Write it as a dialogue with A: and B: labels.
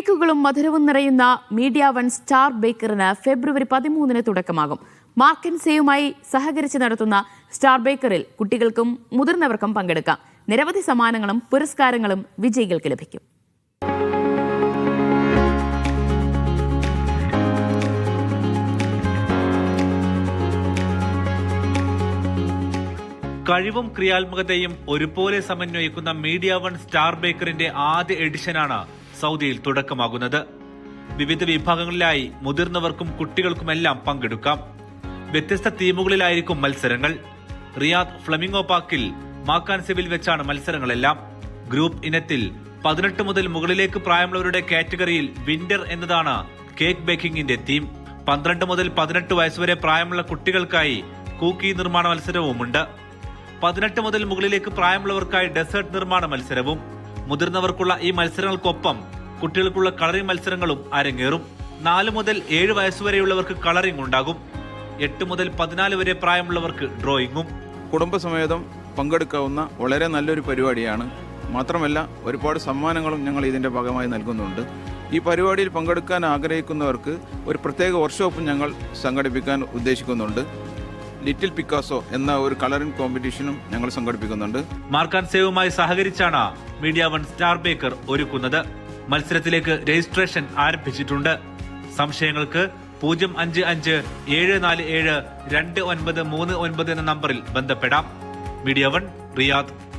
A: കേക്കുകളും മധുരവും നിറയുന്ന media one star ബേക്കറിന് ഫെബ്രുവരി പതിമൂന്നിന് തുടക്കമാകും. മാർക്കൻസേയുമായി സഹകരിച്ച് നടത്തുന്ന സ്റ്റാർ ബേക്കറിൽ കുട്ടികൾക്കും മുതിർന്നവർക്കും പങ്കെടുക്കാം. നിരവധി സമ്മാനങ്ങളും പുരസ്കാരങ്ങളും വിജയികൾക്ക് ലഭിക്കും.
B: കഴിവും ക്രിയാത്മകതയും ഒരുപോലെ സമന്വയിക്കുന്ന മീഡിയ വൺ സ്റ്റാർ ബേക്കറിന്റെ ആദ്യ എഡിഷനാണ് സൗദിയിൽ തുടക്കമാകുന്നത്. വിവിധ വിഭാഗങ്ങളിലായി മുതിർന്നവർക്കും കുട്ടികൾക്കുമെല്ലാം പങ്കെടുക്കാം. വ്യത്യസ്ത ടീമുകളിലായിരിക്കും മത്സരങ്ങൾ. റിയാദ് ഫ്ലമിംഗോ പാക്കിൽ മാക്കാൻ സിവിൽ വെച്ചാണ് മത്സരങ്ങളെല്ലാം. ഗ്രൂപ്പ് ഇനത്തിൽ പതിനെട്ട് മുതൽ മുകളിലേക്ക് പ്രായമുള്ളവരുടെ കാറ്റഗറിയിൽ വിന്റർ എന്നതാണ് കേക്ക് ബേക്കിംഗിന്റെ തീം. പന്ത്രണ്ട് മുതൽ പതിനെട്ട് വയസ്സുവരെ പ്രായമുള്ള കുട്ടികൾക്കായി കൂക്കി നിർമ്മാണ മത്സരവുമുണ്ട്. പതിനെട്ട് മുതൽ മുകളിലേക്ക് പ്രായമുള്ളവർക്കായി ഡെസേർട്ട് നിർമ്മാണ മത്സരവും. മുതിർന്നവർക്കുള്ള ഈ മത്സരങ്ങൾക്കൊപ്പം കുട്ടികൾക്കുള്ള കളറിംഗ് മത്സരങ്ങളും അരങ്ങേറും. നാല് മുതൽ ഏഴ് വയസ്സുവരെയുള്ളവർക്ക് കളറിംഗ് ഉണ്ടാകും. എട്ട് മുതൽ പതിനാല് വരെ പ്രായമുള്ളവർക്ക് ഡ്രോയിങ്ങും.
C: കുടുംബസമേതം പങ്കെടുക്കാവുന്ന വളരെ നല്ലൊരു പരിപാടിയാണ്. മാത്രമല്ല ഒരുപാട് സമ്മാനങ്ങളും ഞങ്ങൾ ഇതിന്റെ ഭാഗമായി നൽകുന്നുണ്ട്. ഈ പരിപാടിയിൽ പങ്കെടുക്കാൻ ആഗ്രഹിക്കുന്നവർക്ക് ഒരു പ്രത്യേക വർക്ക്ഷോപ്പ് ഞങ്ങൾ സംഘടിപ്പിക്കാൻ ഉദ്ദേശിക്കുന്നുണ്ട്. ലിറ്റിൽ പിക്കാസോ എന്ന ഒരു കളറിംഗ് കോമ്പറ്റീഷനും ഞങ്ങൾ സംഘടിപ്പിക്കുന്നുണ്ട്.
B: മാർക്കാൻ സേവുമായി സഹകരിച്ചാണ് മീഡിയ വൺ സ്റ്റാർ ബേക്കർ ഒരുക്കുന്നത്. മത്സരത്തിലേക്ക് രജിസ്ട്രേഷൻ ആരംഭിച്ചിട്ടുണ്ട്. സംശയങ്ങൾക്ക് പൂജ്യം അഞ്ച് അഞ്ച് ഏഴ് നാല് ഏഴ് രണ്ട് ഒൻപത് മൂന്ന് ഒൻപത് എന്ന നമ്പറിൽ ബന്ധപ്പെടാം. Media one Riyadh.